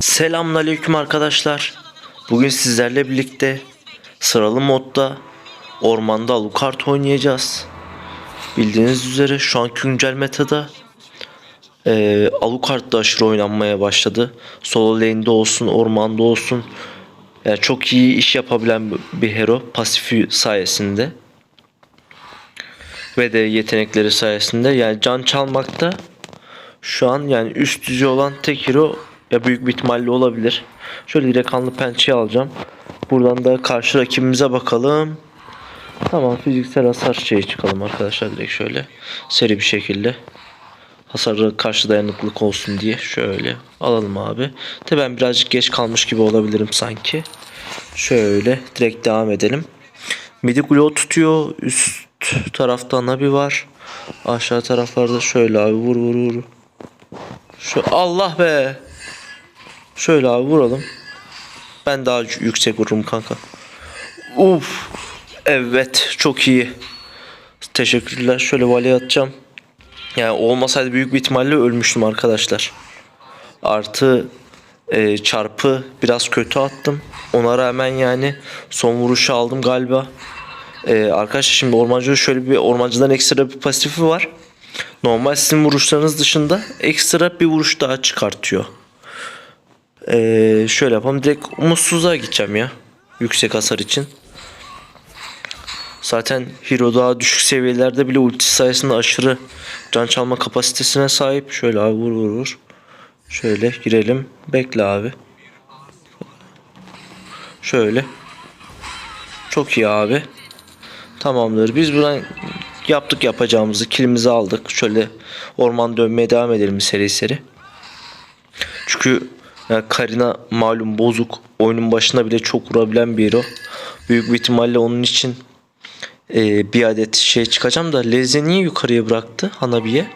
Selamünaleyküm arkadaşlar. Bugün sizlerle birlikte sıralı modda ormanda Alucard oynayacağız. Bildiğiniz üzere şu an güncel metada e, Alucard da aşırı oynanmaya başladı. Solo lane'de olsun, ormanda olsun. Yani çok iyi iş yapabilen bir hero pasifi sayesinde. Ve de yetenekleri sayesinde yani can çalmakta şu an yani üst düzey olan tek hero ya büyük bir ihtimalle olabilir. Şöyle direkt kanlı pençeyi alacağım. Buradan da karşı rakibimize bakalım. Tamam fiziksel hasar şeyi çıkalım arkadaşlar direkt şöyle. Seri bir şekilde. Hasarı karşı dayanıklılık olsun diye şöyle alalım abi. De ben birazcık geç kalmış gibi olabilirim sanki. Şöyle direkt devam edelim. Midi Glow tutuyor. Üst tarafta Nabi var. Aşağı taraflarda şöyle abi vur vur vur. Şu Allah be. Şöyle abi vuralım. Ben daha yü- yüksek vururum kanka. Uf. Evet çok iyi. Teşekkürler. Şöyle valeye atacağım. Yani olmasaydı büyük bir ihtimalle ölmüştüm arkadaşlar. Artı e, çarpı biraz kötü attım. Ona rağmen yani son vuruşu aldım galiba. E, arkadaşlar şimdi ormancıda şöyle bir ormancıdan ekstra bir pasifi var. Normal sizin vuruşlarınız dışında ekstra bir vuruş daha çıkartıyor. Ee, şöyle yapalım. Direkt umutsuzluğa gideceğim ya. Yüksek hasar için. Zaten Hero daha düşük seviyelerde bile ulti sayesinde aşırı can çalma kapasitesine sahip. Şöyle abi vur vur vur. Şöyle girelim. Bekle abi. Şöyle. Çok iyi abi. Tamamdır. Biz buradan yaptık yapacağımızı. Kilimizi aldık. Şöyle orman dönmeye devam edelim seri seri. Çünkü yani Karina malum bozuk. Oyunun başında bile çok vurabilen bir hero. Büyük bir ihtimalle onun için e, bir adet şey çıkacağım da Leze niye yukarıya bıraktı Hanabi'ye?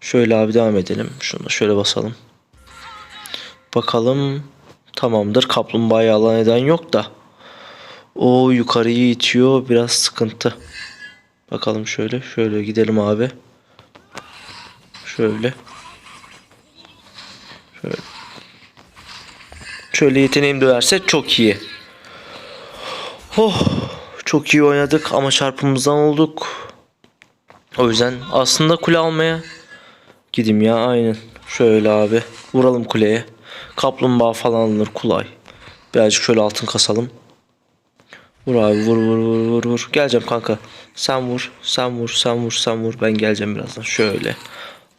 Şöyle abi devam edelim. Şunu şöyle basalım. Bakalım. Tamamdır. Kaplumbağayı alan eden yok da. O yukarıyı itiyor. Biraz sıkıntı. Bakalım şöyle. Şöyle gidelim abi. Şöyle. Şöyle. Şöyle yeteneğim dönerse çok iyi. Oh, çok iyi oynadık ama çarpımızdan olduk. O yüzden aslında kule almaya gideyim ya aynen. Şöyle abi vuralım kuleye. Kaplumbağa falan alınır kolay. Birazcık şöyle altın kasalım. Vur abi vur vur vur vur vur. Geleceğim kanka. Sen vur, sen vur, sen vur, sen vur. Ben geleceğim birazdan. Şöyle.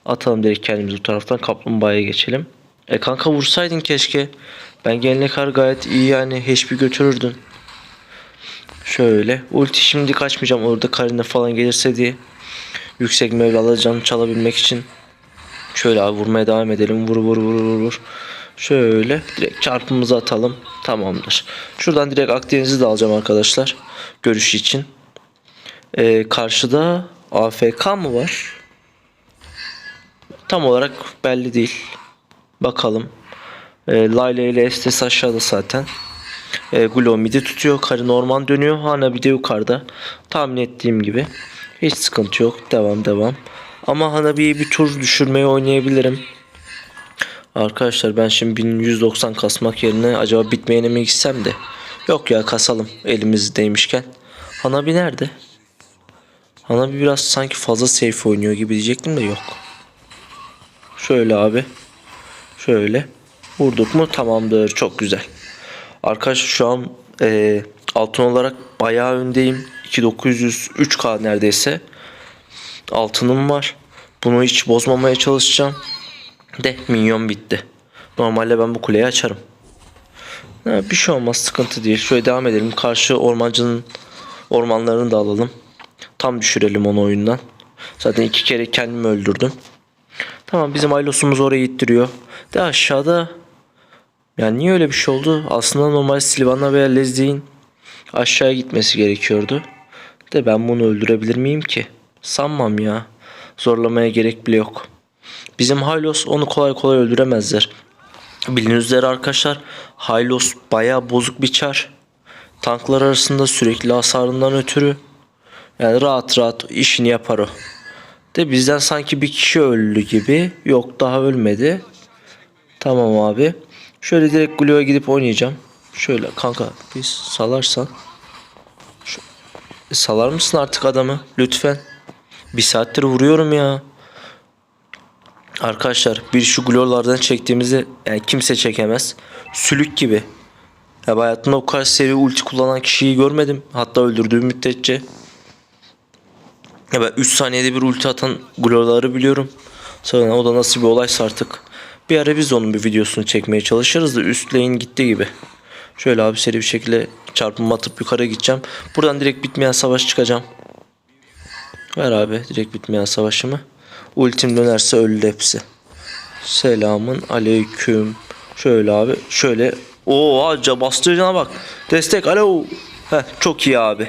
Atalım direkt kendimizi bu taraftan. Kaplumbağaya geçelim. E kanka vursaydın keşke. Ben gelene kadar gayet iyi yani HP götürürdün. Şöyle. Ulti şimdi kaçmayacağım orada Karina falan gelirse diye. Yüksek mevlalı canı çalabilmek için. Şöyle abi vurmaya devam edelim. Vur vur vur vur vur. Şöyle direkt çarpımızı atalım. Tamamdır. Şuradan direkt Akdeniz'i de alacağım arkadaşlar. Görüş için. Ee, karşıda AFK mı var? Tam olarak belli değil. Bakalım. E, Layla ile Estes aşağıda zaten. E, Glow midi tutuyor. Karı normal dönüyor. Hana bir de yukarıda. Tahmin ettiğim gibi. Hiç sıkıntı yok. Devam devam. Ama Hanabi'yi bir tur düşürmeye oynayabilirim. Arkadaşlar ben şimdi 1190 kasmak yerine acaba bitmeyene mi gitsem de. Yok ya kasalım elimizdeymişken. Hanabi nerede? Hanabi biraz sanki fazla safe oynuyor gibi diyecektim de yok. Şöyle abi. Şöyle. Vurduk mu tamamdır. Çok güzel. Arkadaşlar şu an e, altın olarak bayağı öndeyim. 2900 3K neredeyse. Altınım var. Bunu hiç bozmamaya çalışacağım. De minyon bitti. Normalde ben bu kuleyi açarım. Ha, bir şey olmaz sıkıntı değil. Şöyle devam edelim. Karşı ormancının ormanlarını da alalım. Tam düşürelim onu oyundan. Zaten iki kere kendimi öldürdüm. Tamam bizim Aylos'umuz oraya ittiriyor. De aşağıda yani niye öyle bir şey oldu? Aslında normal Silvana veya Leslie'in aşağıya gitmesi gerekiyordu. De ben bunu öldürebilir miyim ki? Sanmam ya. Zorlamaya gerek bile yok. Bizim Hylos onu kolay kolay öldüremezler. Bildiğiniz üzere arkadaşlar Hylos baya bozuk bir çar. Tanklar arasında sürekli hasarından ötürü yani rahat rahat işini yapar o. De bizden sanki bir kişi öldü gibi. Yok daha ölmedi. Tamam abi. Şöyle direkt Glue'ya gidip oynayacağım. Şöyle kanka biz salarsan. Şu- E, salar mısın artık adamı? Lütfen. Bir saattir vuruyorum ya. Arkadaşlar bir şu glolardan çektiğimizi yani kimse çekemez. Sülük gibi. Ya hayatımda o kadar seri ulti kullanan kişiyi görmedim. Hatta öldürdüğüm müddetçe. Ya ben 3 saniyede bir ulti atan gloları biliyorum. Sonra o da nasıl bir olaysa artık. Bir ara biz onun bir videosunu çekmeye çalışırız da üst lane gitti gibi. Şöyle abi seri bir şekilde çarpımı atıp yukarı gideceğim. Buradan direkt bitmeyen savaş çıkacağım. Ver abi direkt bitmeyen savaşımı. Ultim dönerse öldü hepsi. Selamın aleyküm. Şöyle abi şöyle. Oo acaba bastığı cana bak. Destek alo. Heh, çok iyi abi.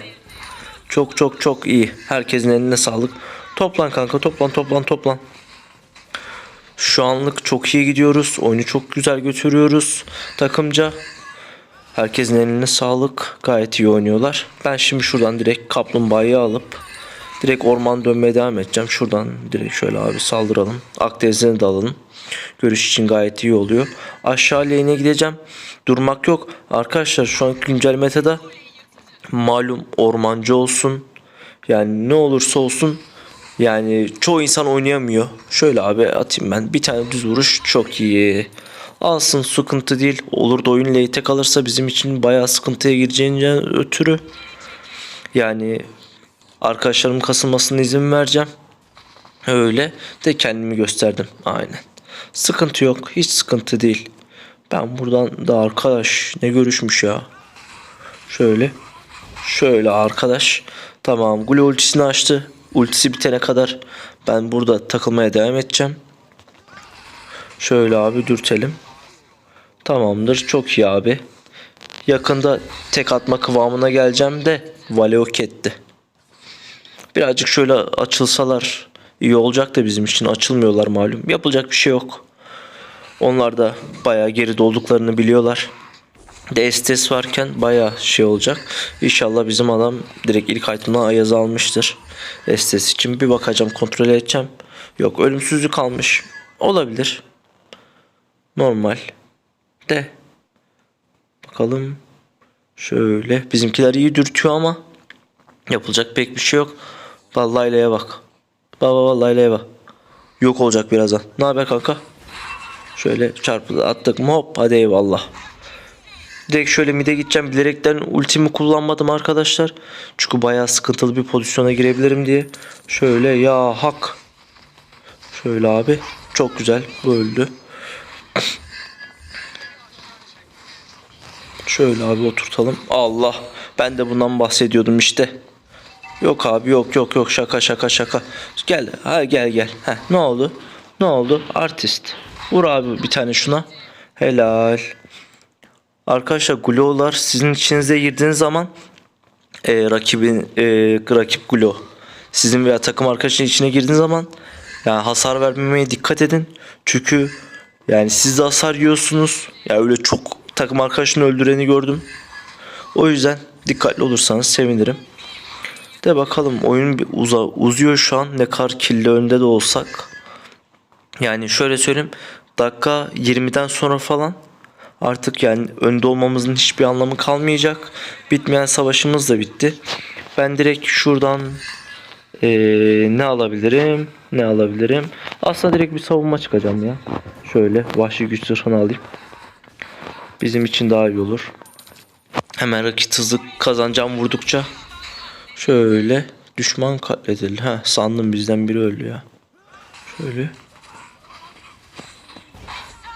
Çok çok çok iyi. Herkesin eline sağlık. Toplan kanka toplan toplan toplan. Şu anlık çok iyi gidiyoruz. Oyunu çok güzel götürüyoruz takımca. Herkesin eline sağlık. Gayet iyi oynuyorlar. Ben şimdi şuradan direkt kaplumbağayı alıp direkt orman dönmeye devam edeceğim. Şuradan direkt şöyle abi saldıralım. Akdeniz'e de alalım. Görüş için gayet iyi oluyor. Aşağı lane'e gideceğim. Durmak yok. Arkadaşlar şu an güncel metada malum ormancı olsun. Yani ne olursa olsun yani çoğu insan oynayamıyor. Şöyle abi atayım ben. Bir tane düz vuruş çok iyi. Alsın sıkıntı değil. Olur da oyun late kalırsa bizim için bayağı sıkıntıya gireceğinden ötürü. Yani arkadaşlarım kasılmasına izin vereceğim. Öyle de kendimi gösterdim. Aynen. Sıkıntı yok. Hiç sıkıntı değil. Ben buradan da arkadaş ne görüşmüş ya. Şöyle. Şöyle arkadaş. Tamam. Gule ultisini açtı. Ultisi bitene kadar ben burada takılmaya devam edeceğim. Şöyle abi dürtelim. Tamamdır. Çok iyi abi. Yakında tek atma kıvamına geleceğim de Vale yok etti. Birazcık şöyle açılsalar iyi olacak da bizim için açılmıyorlar malum. Yapılacak bir şey yok. Onlar da bayağı geride olduklarını biliyorlar. Destes varken bayağı şey olacak. İnşallah bizim adam direkt ilk item'dan Ayaz'ı almıştır. Destes için bir bakacağım kontrol edeceğim. Yok ölümsüzlük almış. Olabilir. Normal. De. Bakalım. Şöyle. Bizimkiler iyi dürtüyor ama yapılacak pek bir şey yok. Vallahi bak. Baba vallahi bak. Yok olacak birazdan. Ne haber kanka? Şöyle çarpıda attık mı hop hadi eyvallah. Direkt şöyle mide gideceğim. Bilerekten ultimi kullanmadım arkadaşlar. Çünkü bayağı sıkıntılı bir pozisyona girebilirim diye. Şöyle ya hak. Şöyle abi. Çok güzel. Bu öldü. Şöyle abi oturtalım. Allah. Ben de bundan bahsediyordum işte. Yok abi yok yok yok şaka şaka şaka. Gel ha gel gel. Heh, ne oldu? Ne oldu? Artist. Vur abi bir tane şuna. Helal. Arkadaşlar Glow'lar sizin içinize girdiğiniz zaman e, rakibin e, rakip Glow sizin veya takım arkadaşın içine girdiğiniz zaman yani hasar vermemeye dikkat edin. Çünkü yani siz de hasar yiyorsunuz. Ya öyle çok takım arkadaşını öldüreni gördüm. O yüzden dikkatli olursanız sevinirim. De bakalım oyun bir uza, uzuyor şu an ne kadar killi önde de olsak. Yani şöyle söyleyeyim dakika 20'den sonra falan artık yani önde olmamızın hiçbir anlamı kalmayacak. Bitmeyen savaşımız da bitti. Ben direkt şuradan eee, ne alabilirim? Ne alabilirim? Aslında direkt bir savunma çıkacağım ya. Şöyle vahşi güç zırhını alayım. Bizim için daha iyi olur. Hemen rakit hızı kazanacağım vurdukça. Şöyle düşman katledildi. Ha sandım bizden biri öldü ya. Şöyle.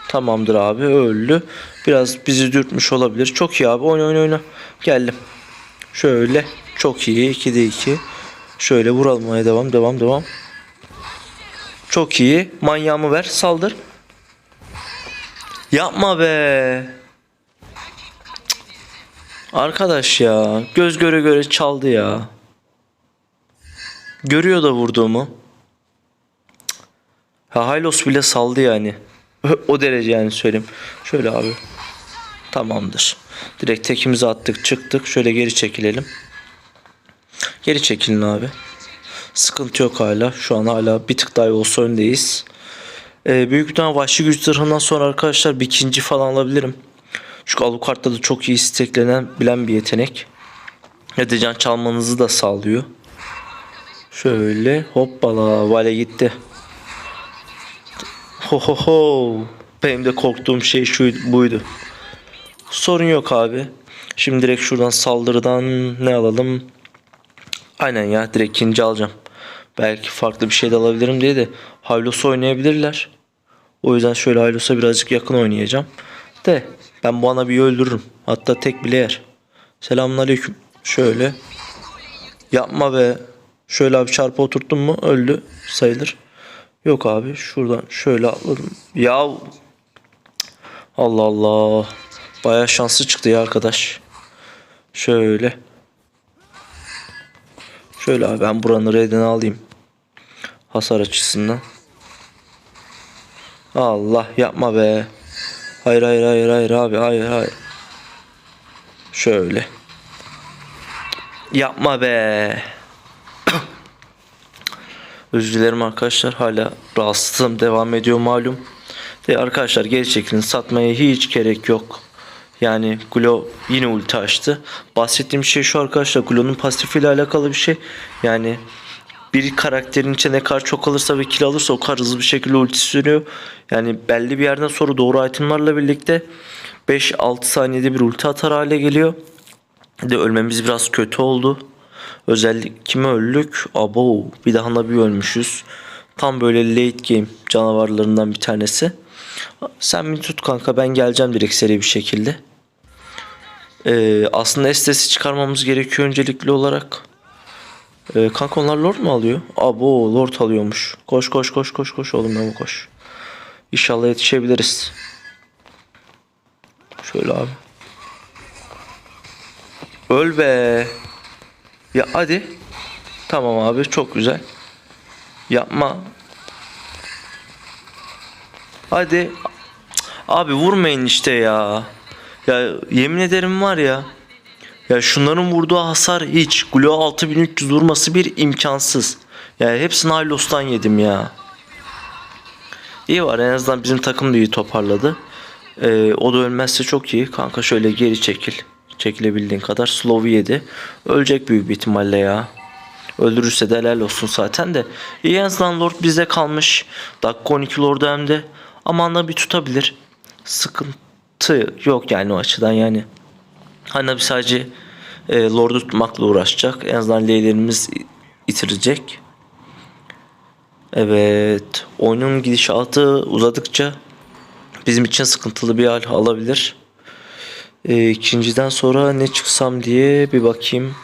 Tamamdır abi öldü. Biraz bizi dürtmüş olabilir. Çok iyi abi oyna oyna oyna. Geldim. Şöyle. Çok iyi. 2'de 2. Şöyle vuralmaya devam devam devam. Çok iyi. Manyağımı ver. Saldır. Yapma be. Arkadaş ya. Göz göre göre çaldı ya. Görüyor da vurduğumu. Ha Hylos bile saldı yani. O derece yani söyleyeyim. Şöyle abi. Tamamdır. Direkt tekimizi attık çıktık. Şöyle geri çekilelim. Geri çekilin abi. Sıkıntı yok hala. Şu an hala bir tık daha olsa öndeyiz. Ee, büyük bir tane vahşi güç zırhından sonra arkadaşlar bir ikinci falan alabilirim. Çünkü Alucard'da da çok iyi steklenen bilen bir yetenek. Ve can çalmanızı da sağlıyor. Şöyle hoppala vale gitti. Ho ho ho. Benim de korktuğum şey şu buydu. Sorun yok abi. Şimdi direkt şuradan saldırıdan ne alalım? Aynen ya direkt ikinci alacağım. Belki farklı bir şey de alabilirim diye de Hylos oynayabilirler. O yüzden şöyle Hylos'a birazcık yakın oynayacağım. De ben bu ana bir öldürürüm. Hatta tek bile yer. Selamünaleyküm. Şöyle. Yapma be. Şöyle abi çarpı oturttum mu öldü sayılır. Yok abi şuradan şöyle atladım. Ya Allah Allah. Baya şanslı çıktı ya arkadaş. Şöyle. Şöyle abi ben buranın redini alayım. Hasar açısından. Allah yapma be. Hayır hayır hayır hayır abi hayır hayır. Şöyle. Yapma be. Özür dilerim arkadaşlar. Hala rahatsızlığım devam ediyor malum. Ve arkadaşlar geri çekilin. Satmaya hiç gerek yok. Yani Glo yine ulti açtı. Bahsettiğim şey şu arkadaşlar. Glo'nun pasifiyle alakalı bir şey. Yani bir karakterin içine ne kadar çok alırsa ve kill alırsa o kadar hızlı bir şekilde ulti sürüyor. Yani belli bir yerden sonra doğru itemlarla birlikte 5-6 saniyede bir ulti atar hale geliyor. De ölmemiz biraz kötü oldu. Özellikle kime öldük? Abo bir daha da bir ölmüşüz. Tam böyle late game canavarlarından bir tanesi. Sen bir tut kanka ben geleceğim direkt seri bir şekilde. Ee, aslında estesi çıkarmamız gerekiyor öncelikli olarak. Ee, kanka onlar lord mu alıyor? Abo lord alıyormuş. Koş koş koş koş koş oğlum Memo koş. İnşallah yetişebiliriz. Şöyle abi. Öl be. Ya hadi. Tamam abi çok güzel. Yapma. Hadi. Abi vurmayın işte ya. Ya yemin ederim var ya. Ya şunların vurduğu hasar hiç. Glo 6300 vurması bir imkansız. Ya hepsini Hylos'tan yedim ya. İyi var en azından bizim takım da iyi toparladı. Ee, o da ölmezse çok iyi. Kanka şöyle geri çekil. Çekilebildiğin kadar. Slow'u yedi. Ölecek büyük bir ihtimalle ya. Öldürürse de helal olsun zaten de. İyi en azından Lord bizde kalmış. Dakika 12 Lord'u hem de. Aman da bir tutabilir. Sıkıntı yok yani o açıdan yani. Hani bir sadece e, Lord'u tutmakla uğraşacak. En azından Leylerimiz itirecek. Evet. Oyunun gidişatı uzadıkça bizim için sıkıntılı bir hal alabilir. E, ikinciden sonra ne çıksam diye bir bakayım.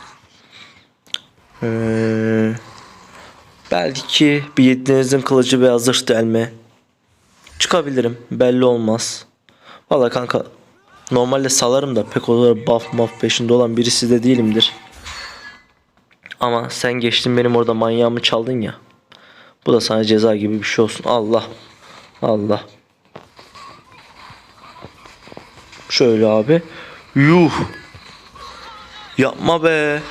Ee, belki bir yedinizin kılıcı veya zırh delme çıkabilirim. Belli olmaz. Valla kanka normalde salarım da pek o kadar buff muff peşinde olan birisi de değilimdir. Ama sen geçtin benim orada manyağımı çaldın ya. Bu da sana ceza gibi bir şey olsun. Allah. Allah. Şöyle abi. Yuh. Yapma be.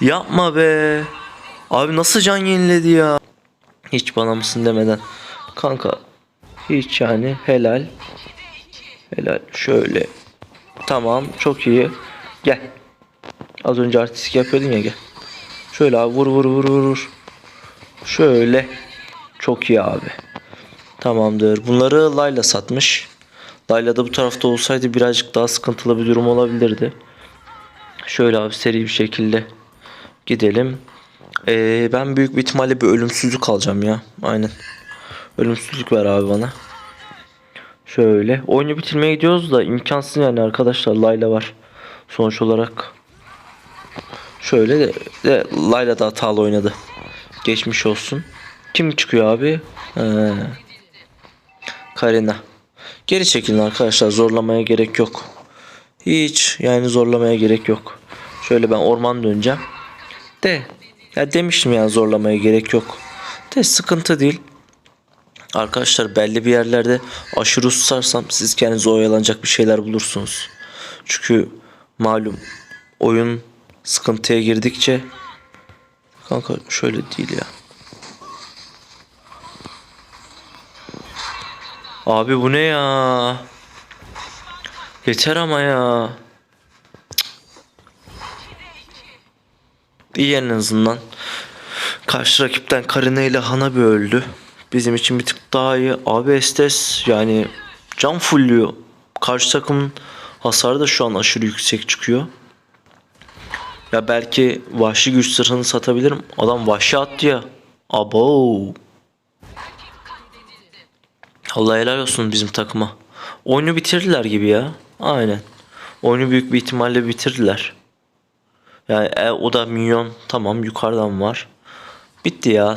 Yapma be. Abi nasıl can yeniledi ya. Hiç bana mısın demeden. Kanka. Hiç yani helal. Helal. Şöyle. Tamam çok iyi. Gel. Az önce artistik yapıyordun ya gel. Şöyle abi vur vur vur vur. Şöyle. Çok iyi abi. Tamamdır. Bunları Layla satmış. Layla da bu tarafta olsaydı birazcık daha sıkıntılı bir durum olabilirdi. Şöyle abi seri bir şekilde gidelim. Ee, ben büyük bir ihtimalle bir ölümsüzlük alacağım ya. Aynen. Ölümsüzlük ver abi bana. Şöyle. Oyunu bitirmeye gidiyoruz da imkansız yani arkadaşlar. Layla var. Sonuç olarak. Şöyle de, de Layla da hatalı oynadı. Geçmiş olsun. Kim çıkıyor abi? Ee, Karina. Geri çekilin arkadaşlar. Zorlamaya gerek yok. Hiç yani zorlamaya gerek yok. Şöyle ben orman döneceğim. De ya demiştim ya zorlamaya gerek yok. De sıkıntı değil. Arkadaşlar belli bir yerlerde aşırı susarsam siz kendinize oyalanacak bir şeyler bulursunuz. Çünkü malum oyun sıkıntıya girdikçe kanka şöyle değil ya. Abi bu ne ya? Yeter ama ya. İyi en azından. Karşı rakipten Karina ile Hana bir öldü. Bizim için bir tık daha iyi. Abi Estes yani can fulluyor. Karşı takımın hasarı da şu an aşırı yüksek çıkıyor. Ya belki vahşi güç sırrını satabilirim. Adam vahşi attı ya. Abo. Allah helal olsun bizim takıma. Oyunu bitirdiler gibi ya. Aynen. Oyunu büyük bir ihtimalle bitirdiler. Yani e, o da minyon tamam yukarıdan var. Bitti ya.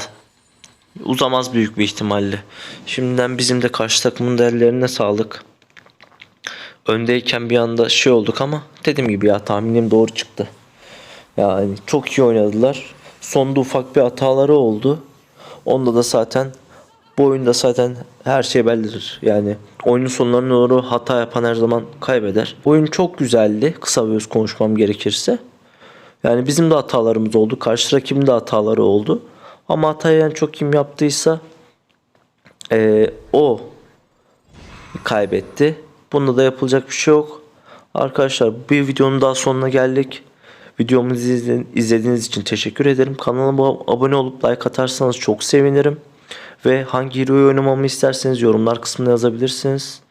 Uzamaz büyük bir ihtimalle. Şimdiden bizim de karşı takımın değerlerine sağlık. Öndeyken bir anda şey olduk ama dediğim gibi ya tahminim doğru çıktı. Yani çok iyi oynadılar. Sonda ufak bir hataları oldu. Onda da zaten bu oyunda zaten her şey bellidir. Yani oyunun sonlarına doğru hata yapan her zaman kaybeder. Oyun çok güzeldi. Kısa bir öz konuşmam gerekirse. Yani bizim de hatalarımız oldu. Karşı rakibin de hataları oldu. Ama hatayı en çok kim yaptıysa eee, o kaybetti. Bunda da yapılacak bir şey yok. Arkadaşlar bir videonun daha sonuna geldik. Videomuzu izle- izlediğiniz için teşekkür ederim. Kanalıma abone olup like atarsanız çok sevinirim. Ve hangi hero'yu oynamamı isterseniz yorumlar kısmına yazabilirsiniz.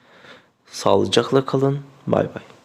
Sağlıcakla kalın. Bay bay.